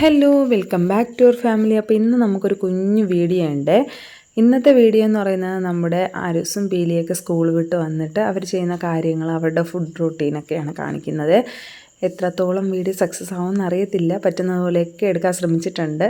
Hello welcome back to your family അപ്പോൾ ഇന്ന് നമുക്കൊരു കുഞ്ഞു വീഡിയോ ഉണ്ട്. ഇന്നത്തെ വീഡിയോ എന്ന് പറയുന്നത് നമ്മുടെ അരുസും പീലിയൊക്കെ സ്കൂൾ വിട്ട് വന്നിട്ട് അവർ ചെയ്യുന്ന കാര്യങ്ങൾ അവരുടെ ഫുഡ് റൂട്ടീനൊക്കെയാണ് കാണിക്കുന്നത്. എത്രത്തോളം വീഡിയോ സക്സസ് ആവുമെന്ന് അറിയത്തില്ല. പറ്റുന്ന പോലെയൊക്കെ എടുക്കാൻ ശ്രമിച്ചിട്ടുണ്ട്.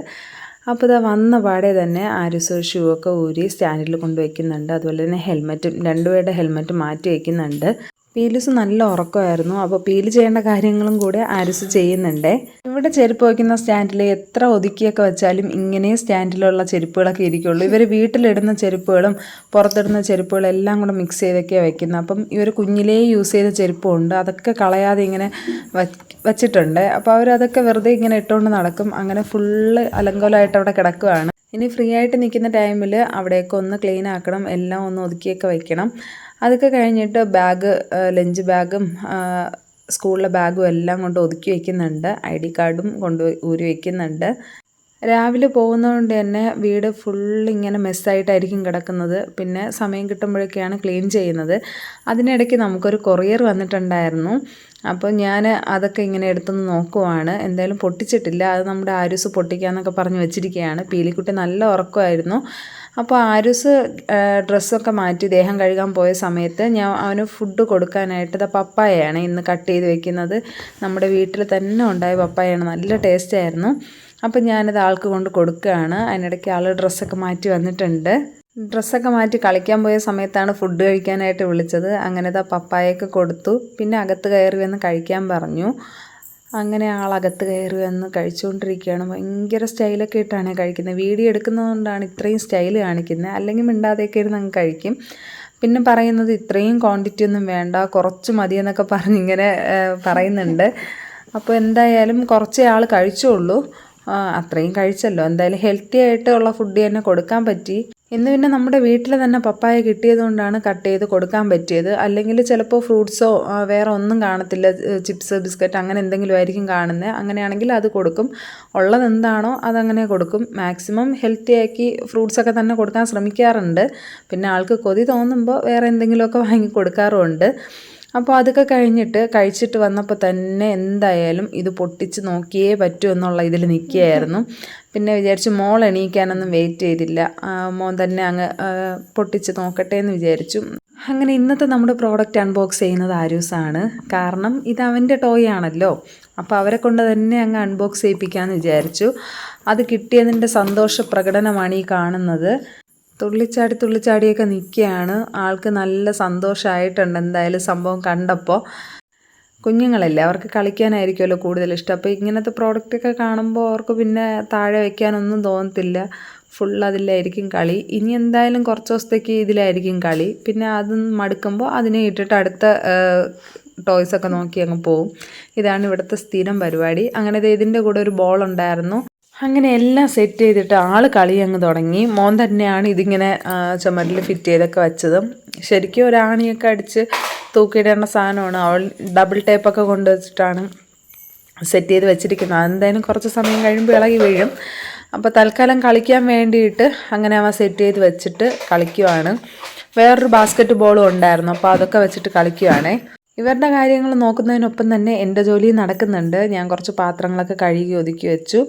അപ്പോൾ ഇതാ വന്ന പാടെ തന്നെ ആരുസ് ഷൂ ഒക്കെ ഊരി സ്റ്റാൻഡിൽ കൊണ്ടുവയ്ക്കുന്നുണ്ട്. അതുപോലെ തന്നെ ഹെൽമെറ്റും രണ്ടുപേരുടെ ഹെൽമെറ്റ് മാറ്റി വയ്ക്കുന്നുണ്ട്. പീലിസ് നല്ല ഉറക്കമായിരുന്നു. അപ്പോൾ പീൽ ചെയ്യേണ്ട കാര്യങ്ങളും കൂടെ ആരിസ് ചെയ്യുന്നുണ്ട്. ഇവിടെ ചെരുപ്പ് വയ്ക്കുന്ന സ്റ്റാൻഡിൽ എത്ര ഒതുക്കിയൊക്കെ വെച്ചാലും ഇങ്ങനെ സ്റ്റാൻഡിലുള്ള ചെരുപ്പുകളൊക്കെ ഇരിക്കുള്ളൂ. ഇവർ വീട്ടിലിടുന്ന ചെരുപ്പുകളും പുറത്തിടുന്ന ചെരുപ്പുകളും എല്ലാം കൂടെ മിക്സ് ചെയ്തൊക്കെയാണ് വെക്കുന്നത് അപ്പം ഇവർ കുഞ്ഞിലേ യൂസ് ചെയ്ത ചെരുപ്പുണ്ട്. അതൊക്കെ കളയാതെ ഇങ്ങനെ വച്ചിട്ടുണ്ട്. അപ്പോൾ അവരതൊക്കെ വെറുതെ ഇങ്ങനെ ഇട്ടുകൊണ്ട് നടക്കും. അങ്ങനെ ഫുള്ള് അലങ്കോലമായിട്ട് അവിടെ കിടക്കുകയാണ് ഇനി ഫ്രീ ആയിട്ട് നിൽക്കുന്ന ടൈമിൽ അവിടെയൊക്കെ ഒന്ന് ക്ലീൻ ആക്കണം. എല്ലാം ഒന്ന് ഒതുക്കിയൊക്കെ വെക്കണം. അതൊക്കെ കഴിഞ്ഞിട്ട് ബാഗ് ലഞ്ച് ബാഗും സ്കൂളിലെ ബാഗും എല്ലാം കൊണ്ട് ഒതുക്കി വയ്ക്കുന്നുണ്ട് ഐ ഡി കാർഡും കൊണ്ട് ഊരി വയ്ക്കുന്നുണ്ട് രാവിലെ പോകുന്നതുകൊണ്ട് തന്നെ വീട് ഫുൾ ഇങ്ങനെ മെസ്സായിട്ടായിരിക്കും കിടക്കുന്നത്. പിന്നെ സമയം കിട്ടുമ്പോഴൊക്കെയാണ് ക്ലീൻ ചെയ്യുന്നത്. അതിനിടയ്ക്ക് നമുക്കൊരു കൊറിയർ വന്നിട്ടുണ്ടായിരുന്നു. അപ്പോൾ ഞാൻ അതൊക്കെ ഇങ്ങനെ എടുത്തൊന്ന് നോക്കുവാണ്. എന്തായാലും പൊട്ടിച്ചിട്ടില്ല. അത് നമ്മുടെ ആരുസ് പൊട്ടിക്കാന്നൊക്കെ പറഞ്ഞ് വെച്ചിരിക്കുകയാണ്. പീലിക്കുട്ടി നല്ല ഉറക്കമായിരുന്നു. അപ്പോൾ ആരുസ് ഡ്രസ്സൊക്കെ മാറ്റി ദേഹം കഴുകാൻ പോയ സമയത്ത് ഞാൻ അവന് ഫുഡ് കൊടുക്കാനായിട്ട് ഇത് പപ്പായയാണ് ഇന്ന് കട്ട് ചെയ്ത് വെക്കുന്നത്. നമ്മുടെ വീട്ടിൽ തന്നെ ഉണ്ടായ പപ്പായയാണ് നല്ല ടേസ്റ്റ് ആയിരുന്നു. അപ്പം ഞാനത് ആൾക്ക് കൊണ്ട് കൊടുക്കുകയാണ്. അതിനിടയ്ക്ക് ആൾ ഡ്രസ്സൊക്കെ മാറ്റി വന്നിട്ടുണ്ട്. ഡ്രസ്സൊക്കെ മാറ്റി കളിക്കാൻ പോയ സമയത്താണ് ഫുഡ് കഴിക്കാനായിട്ട് വിളിച്ചത്. അങ്ങനെ ദാ പപ്പായൊക്കെ കൊടുത്തു. പിന്നെ അകത്ത് കയറി വന്ന് കഴിക്കാൻ പറഞ്ഞു. അങ്ങനെ ആളകത്ത് കയറി എന്ന് കഴിച്ചുകൊണ്ടിരിക്കുകയാണ് ഭയങ്കര സ്റ്റൈലൊക്കെ ഇട്ടാണ് കഴിക്കുന്നത്. വീഡിയോ എടുക്കുന്നതുകൊണ്ടാണ് ഇത്രയും സ്റ്റൈൽ കാണിക്കുന്നത്. അല്ലെങ്കിൽ മിണ്ടാതെയൊക്കെ ഇരുന്ന് അങ്ങ് കഴിക്കും. പിന്നെ പറയുന്നത് ഇത്രയും ക്വാണ്ടിറ്റി ഒന്നും വേണ്ട. കുറച്ച് മതി എന്നൊക്കെ പറഞ്ഞിങ്ങനെ പറയുന്നുണ്ട്. അപ്പോൾ എന്തായാലും കുറച്ചേ ആൾ കഴിച്ചുള്ളൂ. അത്രയും കഴിച്ചല്ലോ. എന്തായാലും ഹെൽത്തി ആയിട്ടുള്ള ഫുഡ് തന്നെ കൊടുക്കാൻ പറ്റി. ഇന്ന് പിന്നെ നമ്മുടെ വീട്ടിൽ തന്നെ പപ്പായ കിട്ടിയതുകൊണ്ടാണ് കട്ട് ചെയ്ത് കൊടുക്കാൻ പറ്റിയത്. അല്ലെങ്കിൽ ചിലപ്പോൾ ഫ്രൂട്ട്സോ വേറെ ഒന്നും കാണത്തില്ല ചിപ്സ് ബിസ്ക്കറ്റ് അങ്ങനെ എന്തെങ്കിലും ആയിരിക്കും കാണുന്നത് അങ്ങനെയാണെങ്കിൽ അത് കൊടുക്കും. ഉള്ളത് എന്താണോ അതങ്ങനെ കൊടുക്കും. മാക്സിമം ഹെൽത്തി ആക്കി ഫ്രൂട്ട്സൊക്കെ തന്നെ കൊടുക്കാൻ ശ്രമിക്കാറുണ്ട്. പിന്നെ ആൾക്ക് കൊതി തോന്നുമ്പോൾ വേറെ എന്തെങ്കിലുമൊക്കെ വാങ്ങി കൊടുക്കാറുമുണ്ട് അപ്പോൾ അതൊക്കെ കഴിഞ്ഞിട്ട് കഴിച്ചിട്ട് വന്നപ്പോൾ തന്നെ എന്തായാലും ഇത് പൊട്ടിച്ച് നോക്കിയേ പറ്റൂ എന്നുള്ള ഇതിൽ നിൽക്കുകയായിരുന്നു പിന്നെ വിചാരിച്ചു മോൾ എണീക്കാനൊന്നും വെയിറ്റ് ചെയ്തില്ല. മോൻ തന്നെ അങ്ങ് പൊട്ടിച്ച് നോക്കട്ടെ എന്ന് വിചാരിച്ചു. അങ്ങനെ ഇന്നത്തെ നമ്മുടെ പ്രോഡക്റ്റ് അൺബോക്സ് ചെയ്യുന്നത് ആരൂസാണ്. കാരണം ഇത് അവന്റെ ടോയ് ആണല്ലോ. അപ്പോൾ അവരെ കൊണ്ട് തന്നെ അങ്ങ് അൺബോക്സ് ചെയ്യിപ്പിക്കാമെന്ന് വിചാരിച്ചു. അത് കിട്ടിയതിന്റെ സന്തോഷ പ്രകടനമാണ് ഈ കാണുന്നത്. തുള്ളിച്ചാടി തുള്ളിച്ചാടിയൊക്കെ നിൽക്കുകയാണ്. ആൾക്ക് നല്ല സന്തോഷമായിട്ടുണ്ട് എന്തായാലും സംഭവം കണ്ടപ്പോൾ. കുഞ്ഞുങ്ങളല്ലേ അവർക്ക് കളിക്കാനായിരിക്കുമല്ലോ കൂടുതൽ ഇഷ്ടം. അപ്പോൾ ഇങ്ങനത്തെ പ്രോഡക്റ്റൊക്കെ കാണുമ്പോൾ അവർക്ക് പിന്നെ താഴെ വയ്ക്കാനൊന്നും തോന്നത്തില്ല. ഫുൾ അതിലായിരിക്കും കളി. ഇനി എന്തായാലും കുറച്ച് ദിവസത്തേക്ക് ഇതിലായിരിക്കും കളി. പിന്നെ അത് മടുക്കുമ്പോൾ അതിനെ ഇട്ടിട്ട് അടുത്ത ടോയ്സൊക്കെ നോക്കി അങ്ങ് പോവും. ഇതാണ് ഇവിടുത്തെ സ്ഥിരം പരിപാടി. അങ്ങനെ ഇതിന്റെ കൂടെ ഒരു ബോൾ ഉണ്ടായിരുന്നു. അങ്ങനെ എല്ലാം സെറ്റ് ചെയ്തിട്ട് ആൾ കളി അങ്ങ് തുടങ്ങി. മോൻ തന്നെയാണ് ഇതിങ്ങനെ ചുമരിൽ ഫിറ്റ് ചെയ്തൊക്കെ വെച്ചത്. ശരിക്കും ഒരാണിയൊക്കെ അടിച്ച് തൂക്കിയിടേണ്ട സാധനമാണ്. അവൾ ഡബിൾ ടേപ്പൊക്കെ കൊണ്ടുവച്ചിട്ടാണ് സെറ്റ് ചെയ്ത് വെച്ചിരിക്കുന്നത്. അതെന്തായാലും കുറച്ച് സമയം കഴിയുമ്പോൾ ഇളകി വീഴും. അപ്പോൾ തൽക്കാലം കളിക്കാൻ വേണ്ടിയിട്ട് അങ്ങനെ അവൻ സെറ്റ് ചെയ്ത് വെച്ചിട്ട് കളിക്കുവാണ്. വേറൊരു ബാസ്ക്കറ്റ് ബോളും ഉണ്ടായിരുന്നു. അപ്പോൾ അതൊക്കെ വെച്ചിട്ട് കളിക്കുവാണേ. ഇവരുടെ കാര്യങ്ങൾ നോക്കുന്നതിനൊപ്പം തന്നെ എന്റെ ജോലി നടക്കുന്നുണ്ട്. ഞാൻ കുറച്ച് പാത്രങ്ങളൊക്കെ കഴുകി ഒതുക്കി വെച്ചു.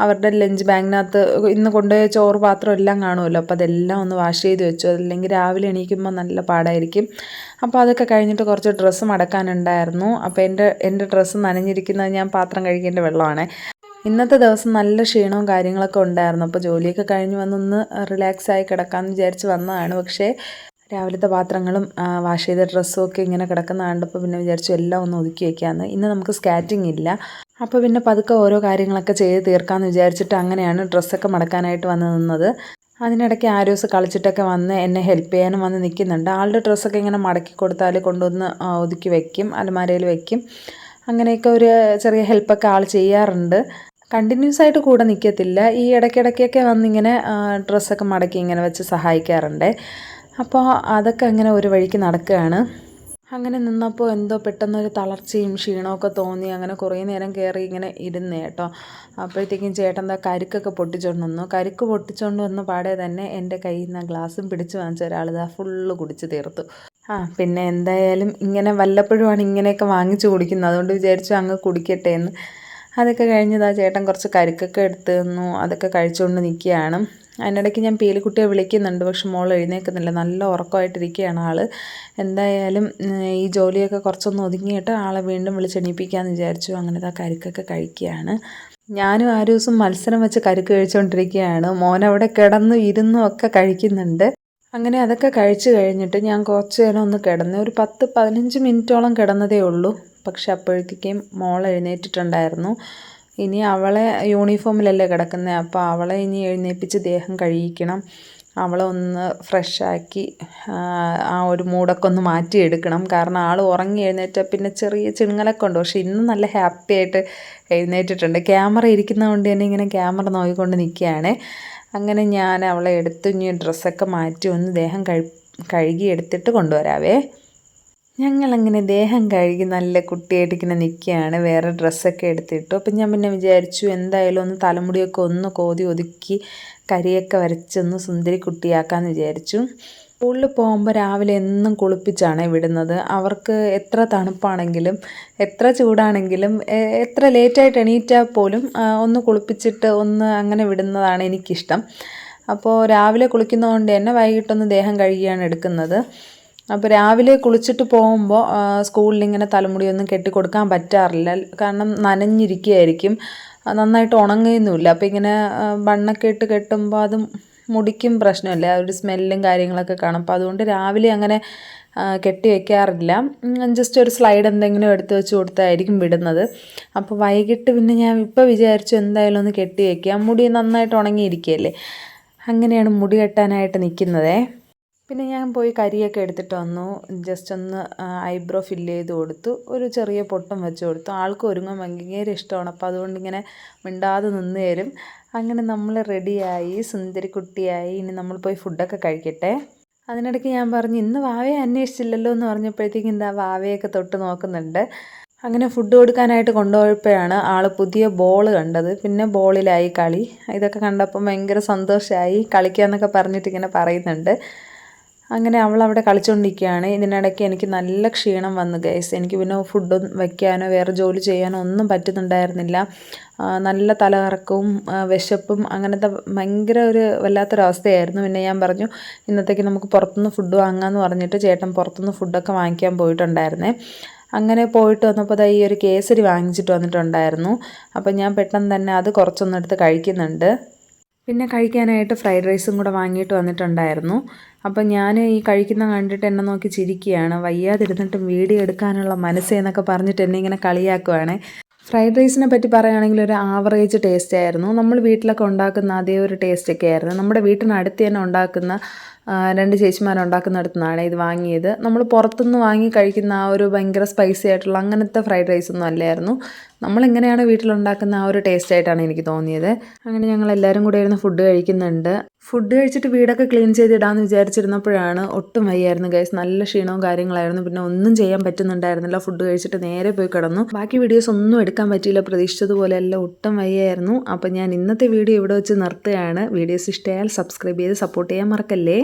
അവരുടെ ലഞ്ച് ബാഗിനകത്ത് ഇന്ന് കൊണ്ടുപോയ ചോറ് പാത്രം എല്ലാം കാണുമല്ലോ. അപ്പോൾ അതെല്ലാം ഒന്ന് വാഷ് ചെയ്ത് വെച്ചു. അല്ലെങ്കിൽ രാവിലെ എണീക്കുമ്പോൾ നല്ല പാടായിരിക്കും. അപ്പോൾ അതൊക്കെ കഴിഞ്ഞിട്ട് കുറച്ച് ഡ്രസ്സ് മടക്കാനുണ്ടായിരുന്നു. അപ്പോൾ എന്റെ എന്റെ ഡ്രസ്സ് നനഞ്ഞിരിക്കുന്നത് ഞാൻ പാത്രം കഴുകേണ്ട വെള്ളമാണ്. ഇന്നത്തെ ദിവസം നല്ല ക്ഷീണവും കാര്യങ്ങളൊക്കെ ഉണ്ടായിരുന്നു. അപ്പോൾ ജോലിയൊക്കെ കഴിഞ്ഞ് വന്നൊന്ന് റിലാക്സ് ആയി കിടക്കാമെന്ന് വിചാരിച്ച് വന്നതാണ്. പക്ഷേ രാവിലത്തെ പാത്രങ്ങളും വാഷ് ചെയ്ത ഡ്രസ്സും ഒക്കെ ഇങ്ങനെ കിടക്കുന്ന കണ്ടപ്പോൾ പിന്നെ വിചാരിച്ചു എല്ലാം ഒന്ന് ഒതുക്കി വയ്ക്കാമെന്ന് ഇന്ന് നമുക്ക് സ്കാറ്റിംഗ് ഇല്ല. അപ്പോൾ പിന്നെ പതുക്കെ ഓരോ കാര്യങ്ങളൊക്കെ ചെയ്ത് തീർക്കാമെന്ന് വിചാരിച്ചിട്ട് അങ്ങനെയാണ് ഡ്രസ്സൊക്കെ മടക്കാനായിട്ട് വന്ന് നിന്നത്. അതിനിടയ്ക്ക് ആരോസ് കളിച്ചിട്ടൊക്കെ വന്ന് എന്നെ ഹെൽപ്പ് ചെയ്യാനും വന്ന് നിൽക്കുന്നുണ്ട്. ആളുടെ ഡ്രസ്സൊക്കെ ഇങ്ങനെ മടക്കി കൊടുത്താൽ കൊണ്ടുവന്ന് ഒതുക്കി വയ്ക്കും അലമാരയിൽ വയ്ക്കും അങ്ങനെയൊക്കെ ഒരു ചെറിയ ഹെൽപ്പൊക്കെ ആൾ ചെയ്യാറുണ്ട്. കണ്ടിന്യൂസ് ആയിട്ട് കൂടെ നിൽക്കത്തില്ല ഈ ഇടയ്ക്കിടയ്ക്കൊക്കെ വന്നിങ്ങനെ ഡ്രസ്സൊക്കെ മടക്കി ഇങ്ങനെ വെച്ച് സഹായിക്കാറുണ്ട്. അപ്പോൾ അതൊക്കെ അങ്ങനെ ഒരു വഴിക്ക് നടക്കുകയാണ്. അങ്ങനെ നിന്നപ്പോൾ എന്തോ പെട്ടെന്നൊരു തളർച്ചയും ക്ഷീണമൊക്കെ തോന്നി. അങ്ങനെ കുറേ നേരം കയറി ഇങ്ങനെ ഇരുന്ന് കേട്ടോ. അപ്പോഴത്തേക്കും ചേട്ടൻ എന്താ കരിക്കൊക്കെ പൊട്ടിച്ചുകൊണ്ട് വന്നു. കരുക്ക് പൊട്ടിച്ചുകൊണ്ട് വന്ന പാടെ തന്നെ എന്റെ കയ്യിൽ നിന്ന് ഗ്ലാസ്സും പിടിച്ച് വാങ്ങിച്ച ഒരാൾ ഇതാ ഫുള്ള് കുടിച്ച് തീർത്തു. ആ പിന്നെ എന്തായാലും ഇങ്ങനെ വല്ലപ്പോഴുമാണ് ഇങ്ങനെയൊക്കെ വാങ്ങിച്ചു കുടിക്കുന്നത്. അതുകൊണ്ട് വിചാരിച്ചു അങ്ങ് കുടിക്കട്ടെ എന്ന്. അതൊക്കെ കഴിഞ്ഞതാ ചേട്ടൻ കുറച്ച് കരുക്കൊക്കെ എടുത്തു തന്നു. അതൊക്കെ കഴിച്ചുകൊണ്ട് നിൽക്കുകയാണ്. അതിനിടയ്ക്ക് ഞാൻ പീലിക്കുട്ടിയെ വിളിക്കുന്നുണ്ട് പക്ഷെ മോൾ എഴുന്നേൽക്കുന്നില്ല. നല്ല ഉറക്കമായിട്ടിരിക്കുകയാണ് ആൾ എന്തായാലും ഈ ജോലിയൊക്കെ കുറച്ചൊന്ന് ഒതുങ്ങിയിട്ട് ആളെ വീണ്ടും വിളിച്ചെണീപ്പിക്കാമെന്ന് വിചാരിച്ചു. അങ്ങനത്തെ കരിക്കൊക്കെ കഴിക്കുകയാണ്. ഞാനും ആ ദിവസം മത്സരം വെച്ച് കരുക്ക് കഴിച്ചുകൊണ്ടിരിക്കുകയാണ് മോനവിടെ കിടന്നു ഇരുന്നും ഒക്കെ കഴിക്കുന്നുണ്ട്. അങ്ങനെ അതൊക്കെ കഴിച്ചു കഴിഞ്ഞിട്ട് ഞാൻ കുറച്ച് നേരം ഒന്ന് കിടന്നു. ഒരു പത്ത് പതിനഞ്ച് മിനിറ്റോളം കിടന്നതേ ഉള്ളൂ. പക്ഷെ അപ്പോഴത്തേക്കും മോൾ എഴുന്നേറ്റിട്ടുണ്ടായിരുന്നു. ഇനി അവളെ യൂണിഫോമിലല്ലേ കിടക്കുന്നത് അപ്പോൾ അവളെ ഇനി എഴുന്നേൽപ്പിച്ച് ദേഹം കഴിയിക്കണം അവളെ ഒന്ന് ഫ്രഷാക്കി ആ ഒരു മൂടൊക്കെ ഒന്ന് മാറ്റിയെടുക്കണം. കാരണം ആൾ ഉറങ്ങി എഴുന്നേറ്റ പിന്നെ ചെറിയ ചിണുങ്ങലൊക്കെ ഉണ്ട്. പക്ഷെ ഇന്ന് നല്ല ഹാപ്പി ആയിട്ട് എഴുന്നേറ്റിട്ടുണ്ട്. ക്യാമറ ഇരിക്കുന്നതുകൊണ്ട് തന്നെ ഇങ്ങനെ ക്യാമറ നോക്കിക്കൊണ്ട് നിൽക്കുകയാണ്. അങ്ങനെ ഞാൻ അവളെ എടുത്ത് ഇനി ഡ്രസ്സൊക്കെ മാറ്റി ഒന്ന് ദേഹം കഴി കഴുകി എടുത്തിട്ട് കൊണ്ടുവരാവേ. ഞങ്ങളങ്ങനെ ദേഹം കഴുകി നല്ല കുട്ടിയായിട്ട് ഇങ്ങനെ നിൽക്കുകയാണ് വേറെ ഡ്രസ്സൊക്കെ എടുത്തിട്ടു. അപ്പം ഞാൻ പിന്നെ വിചാരിച്ചു എന്തായാലും ഒന്ന് തലമുടിയൊക്കെ ഒന്ന് കോതി ഒതുക്കി കരിയൊക്കെ വരച്ചൊന്ന് സുന്ദരി കുട്ടിയാക്കാമെന്ന് വിചാരിച്ചു. സ്കൂളിൽ പോകുമ്പോൾ രാവിലെ എന്നും കുളിപ്പിച്ചാണ് വിടുന്നത്. അവർക്ക് എത്ര തണുപ്പാണെങ്കിലും എത്ര ചൂടാണെങ്കിലും എത്ര ലേറ്റായിട്ട് എണീറ്റാൽ പോലും ഒന്ന് കുളിപ്പിച്ചിട്ട് ഒന്ന് അങ്ങനെ വിടുന്നതാണ് എനിക്കിഷ്ടം. അപ്പോൾ രാവിലെ കുളിക്കുന്നതുകൊണ്ട് തന്നെ വൈകിട്ടൊന്ന് ദേഹം കഴുകിയാണ് എടുക്കുന്നത്. അപ്പോൾ രാവിലെ കുളിച്ചിട്ട് പോകുമ്പോൾ സ്കൂളിൽ ഇങ്ങനെ തലമുടിയൊന്നും കെട്ടിക്കൊടുക്കാൻ പറ്റാറില്ല. കാരണം നനഞ്ഞിരിക്കുകയായിരിക്കും നന്നായിട്ട് ഉണങ്ങുകയൊന്നുമില്ല അപ്പോൾ ഇങ്ങനെ ബണ്ണൊക്കെ ഇട്ട് കെട്ടുമ്പോൾ അതും മുടിക്കും ആ ഒരു സ്മെല്ലും കാര്യങ്ങളൊക്കെ കാണും. അപ്പോൾ അതുകൊണ്ട് രാവിലെ അങ്ങനെ കെട്ടി വെക്കാറില്ല. ജസ്റ്റ് ഒരു സ്ലൈഡ് എന്തെങ്കിലും എടുത്ത് വെച്ച് കൊടുത്തായിരിക്കും വിടുന്നത്. അപ്പോൾ വൈകിട്ട് പിന്നെ ഞാൻ ഇപ്പോൾ വിചാരിച്ചു എന്തായാലും ഒന്ന് കെട്ടി വയ്ക്കാം മുടി നന്നായിട്ട് ഉണങ്ങിയിരിക്കുകയല്ലേ? അങ്ങനെയാണ് മുടി കെട്ടാനായിട്ട് നിൽക്കുന്നതേ. പിന്നെ ഞാൻ പോയി കരിയൊക്കെ എടുത്തിട്ട് വന്നു. ജസ്റ്റ് ഒന്ന് ഐബ്രോ ഫില്ല് ചെയ്ത് കൊടുത്തു. ഒരു ചെറിയ പൊട്ടും വെച്ച് കൊടുത്തു. ആൾക്ക് ഒരുങ്ങാൻ ഭയങ്കര ഇഷ്ടമാണ്. അപ്പോൾ അതുകൊണ്ട് ഇങ്ങനെ മിണ്ടാതെ നിന്ന് തരും. അങ്ങനെ നമ്മൾ റെഡിയായി സുന്ദരിക്കുട്ടിയായി. ഇനി നമ്മൾ പോയി ഫുഡൊക്കെ കഴിക്കട്ടെ. അതിനിടയ്ക്ക് ഞാൻ പറഞ്ഞു ഇന്ന് വാവയെ അന്വേഷിച്ചില്ലല്ലോ എന്ന് പറഞ്ഞപ്പോഴത്തേക്കും എന്താ വാവയൊക്കെ തൊട്ട് നോക്കുന്നുണ്ട്. അങ്ങനെ ഫുഡ് കൊടുക്കാനായിട്ട് കൊണ്ടുപോയപ്പോഴാണ് ആൾ പുതിയ ബോൾ കണ്ടത്. പിന്നെ ബോളിലായി കളി. ഇതൊക്കെ കണ്ടപ്പോൾ ഭയങ്കര സന്തോഷമായി കളിക്കാമെന്നൊക്കെ പറഞ്ഞിട്ട് ഇങ്ങനെ പറയുന്നുണ്ട്. അങ്ങനെ അവൾ അവിടെ കളിച്ചുകൊണ്ടിരിക്കുകയാണ് ഇതിനിടയ്ക്ക് എനിക്ക് നല്ല ക്ഷീണം വന്നു ഗൈസ് എനിക്ക് പിന്നെ ഫുഡ് വയ്ക്കാനോ വേറെ ജോലി ചെയ്യാനോ ഒന്നും പറ്റുന്നുണ്ടായിരുന്നില്ല. നല്ല തലകറക്കവും വിശപ്പും അങ്ങനത്തെ ഭയങ്കര ഒരു വല്ലാത്തൊരവസ്ഥയായിരുന്നു. പിന്നെ ഞാൻ പറഞ്ഞു ഇന്നത്തേക്ക് നമുക്ക് പുറത്തുനിന്ന് ഫുഡ് വാങ്ങാമെന്ന് പറഞ്ഞിട്ട് ചേട്ടൻ പുറത്തുനിന്ന് ഫുഡൊക്കെ വാങ്ങിക്കാൻ പോയിട്ടുണ്ടായിരുന്നേ. അങ്ങനെ പോയിട്ട് വന്നപ്പോൾ ഈ ഒരു കേസരി വാങ്ങിച്ചിട്ട് വന്നിട്ടുണ്ടായിരുന്നു. അപ്പം ഞാൻ പെട്ടെന്ന് തന്നെ അത് കുറച്ചൊന്നെടുത്ത് കഴിക്കുന്നുണ്ട്. പിന്നെ കഴിക്കാനായിട്ട് ഫ്രൈഡ് റൈസും കൂടെ വാങ്ങിയിട്ട് വന്നിട്ടുണ്ടായിരുന്നു. അപ്പം ഞാൻ ഈ കഴിക്കുന്ന കണ്ടിട്ട് എന്നെ നോക്കി ചിരിക്കുകയാണ്. വയ്യാതിരുന്നിട്ടും വീഡിയോ എടുക്കാനുള്ള മനസ്സേന്നൊക്കെ പറഞ്ഞിട്ട് എന്നെ ഇങ്ങനെ കളിയാക്കുവാണ്. ഫ്രൈഡ് റൈസിനെ പറ്റി പറയുകയാണെങ്കിൽ ഒരു ആവറേജ് ടേസ്റ്റ് ആയിരുന്നു. നമ്മൾ വീട്ടിലൊക്കെ ഉണ്ടാക്കുന്ന അതേ ഒരു ടേസ്റ്റൊക്കെ ആയിരുന്നു. നമ്മുടെ വീട്ടിനടുത്ത് തന്നെ ഉണ്ടാക്കുന്ന രണ്ട് ചേച്ചിമാരുണ്ടാക്കുന്നിടത്തു നിന്നാണ് ഇത് വാങ്ങിയത്. നമ്മൾ പുറത്തുനിന്ന് വാങ്ങി കഴിക്കുന്ന ആ ഒരു ഭയങ്കര സ്പൈസി ആയിട്ടുള്ള അങ്ങനത്തെ ഫ്രൈഡ് റൈസ് ഒന്നും അല്ലായിരുന്നു. നമ്മളെങ്ങനെയാണ് വീട്ടിലുണ്ടാക്കുന്ന ആ ഒരു ടേസ്റ്റ് ആയിട്ടാണ് എനിക്ക് തോന്നിയത്. അങ്ങനെ ഞങ്ങൾ എല്ലാവരും കൂടെ ഇരുന്ന് ഫുഡ് കഴിക്കുന്നുണ്ട്. ഫുഡ് കഴിച്ചിട്ട് വീടൊക്കെ ക്ലീൻ ചെയ്തിടാമെന്ന് വിചാരിച്ചിരുന്നപ്പോഴാണ് ഒട്ടും വയ്യായിരുന്നു ഗൈസ് നല്ല ക്ഷീണവും കാര്യങ്ങളായിരുന്നു. പിന്നെ ഒന്നും ചെയ്യാൻ പറ്റുന്നുണ്ടായിരുന്നില്ല. ഫുഡ് കഴിച്ചിട്ട് നേരെ പോയി കിടന്നു. ബാക്കി വീഡിയോസ് ഒന്നും എടുക്കാൻ പറ്റിയില്ല. പ്രതീക്ഷിച്ചതുപോലെ എല്ലാം ഒട്ടും വയ്യായിരുന്നു. അപ്പം ഞാൻ ഇന്നത്തെ വീഡിയോ ഇവിടെ വെച്ച് നിർത്തുകയാണ്. വീഡിയോസ് ഇഷ്ടമായാൽ സബ്സ്ക്രൈബ് ചെയ്ത് സപ്പോർട്ട് ചെയ്യാൻ മറക്കല്ലേ?